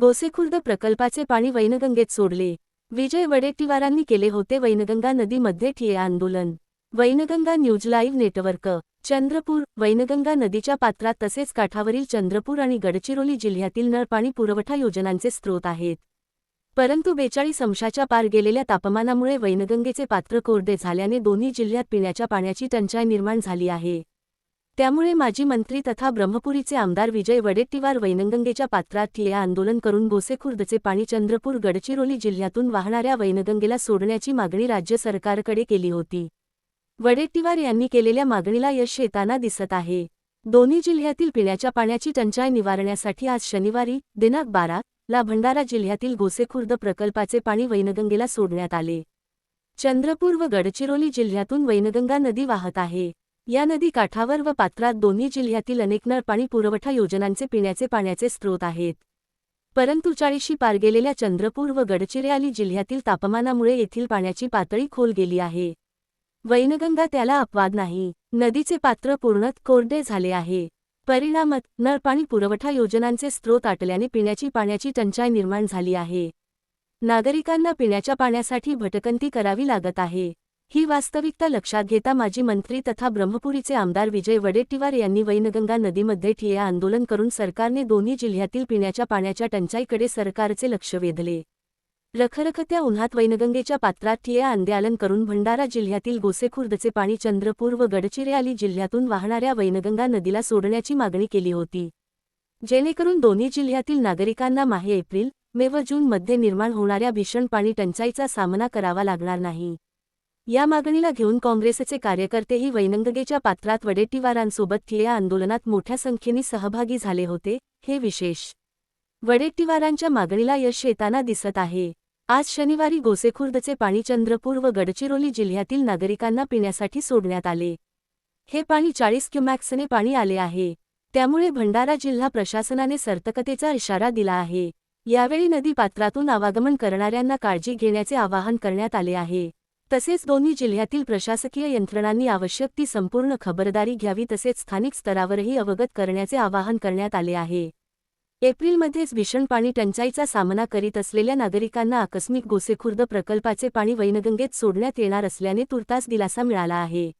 गोसेखुर्द प्रकल्पाचे पाणी वैनगंगेत सोडले. विजय वडेट्टीवारांनी केले होते वैनगंगा नदीमध्ये ठिये आंदोलन. Wainganga news live network. Chandrapur Wainganga नदीच्या पात्रात तसेच काठावरील चंद्रपूर आणि गडचिरोली जिल्ह्यातील नळपाणी पुरवठा योजनांचे स्रोत आहेत. परंतु बेचाळीस अंशाच्या पार गेलेल्या तापमानामुळे वैनगंगेचे पात्र कोरडे झाल्याने दोन्ही जिल्ह्यात पिण्याच्या पाण्याची टंचाई निर्माण झाली आहे. त्यामुळे माजी मंत्री तथा ब्रह्मपुरीचे आमदार विजय वडेट्टीवार वैनगंगेच्या पात्रात ठिय्या आंदोलन करून गोसेखुर्दचे पाणी चंद्रपूर गडचिरोली जिल्ह्यातून वाहणाऱ्या वैनगंगेला सोडण्याची मागणी राज्य सरकारकडे केली होती. वडेट्टीवार यांनी केलेल्या मागणीला यश येताना दिसत आहे. दोन्ही जिल्ह्यातील पिण्याच्या पाण्याची टंचाई निवारण्यासाठी आज शनिवारी दिनांक बारा ला भंडारा जिल्ह्यातील गोसेखुर्द प्रकल्पाचे पाणी वैनगंगेला सोडण्यात आले. चंद्रपूर व गडचिरोली जिल्ह्यातून वैनगंगा नदी वाहत आहे. या नदी काठावर व पात्रात दोन्ही जिल्ह्यातील अनेक नळ पाणी पुरवठा योजनांचे पिण्याचे पाण्याचे स्रोत आहेत. परंतु चाळीशी पार गेलेल्या चंद्रपूर व गडचिरोली जिल्ह्यातील तापमानामुळे येथील पाण्याची पातळी खोल गेली आहे. वैनगंगा त्याला अपवाद नाही. नदीचे पात्र पूर्णत कोरडे झाले आहे. परिणामात नळपाणी पुरवठा योजनांचे स्रोत आटल्याने पिण्याची पाण्याची टंचाई निर्माण झाली आहे. नागरिकांना पिण्याच्या पाण्यासाठी भटकंती करावी लागत आहे. ही वास्तविकता लक्षात घेता माजी मंत्री तथा ब्रह्मपुरीचे आमदार विजय वडेट्टीवार यांनी वैनगंगा नदीमध्ये ठिय्या आंदोलन करून सरकारने दोन्ही जिल्ह्यातील पिण्याच्या पाण्याच्या टंचाईकडे सरकारचे लक्ष वेधले. रखरखत्या उन्हात वैनगंगेच्या पात्रात ठिय्या आंदोलन करून भंडारा जिल्ह्यातील गोसेखुर्दचे पाणी चंद्रपूर व गडचिरेआली जिल्ह्यातून वाहणाऱ्या वैनगंगा नदीला सोडण्याची मागणी केली होती. जेणेकरून दोन्ही जिल्ह्यातील नागरिकांना माहे एप्रिल मे व जून मध्ये निर्माण होणाऱ्या भीषण पाणी टंचाईचा सामना करावा लागणार नाही. या मागणीला घेऊन काँग्रेसचे कार्यकर्तेही वैनंगगेच्या पात्रात वडेट्टीवारांसोबत या आंदोलनात मोठ्या संख्येने सहभागी झाले होते हे विशेष. वडेट्टीवारांच्या मागणीला यश येताना दिसत आहे. आज शनिवारी गोसेखुर्दचे पाणी चंद्रपूर व गडचिरोली जिल्ह्यातील नागरिकांना पिण्यासाठी सोडण्यात आले. हे पाणी चाळीस क्युमॅक्सने पाणी आले आहे. त्यामुळे भंडारा जिल्हा प्रशासनाने सर्तकतेचा इशारा दिला आहे. यावेळी नदी पात्रातून आवागमन करणाऱ्यांना काळजी घेण्याचे आवाहन करण्यात आले आहे. तसेच दोन्ही जिल्ह्यातील प्रशासकीय यंत्रणांनी आवश्यक ती संपूर्ण खबरदारी घ्यावी तसेच स्थानिक स्तरावरही अवगत करण्याचे आवाहन करण्यात आले आहे. एप्रिलमध्येच भीषण पाणी टंचाईचा सामना करीत असलेल्या नागरिकांना आकस्मिक गोसेखुर्द प्रकल्पाचे पाणी वैनगंगेत सोडण्यात येणार असल्याने तुर्तास दिलासा मिळाला आहे.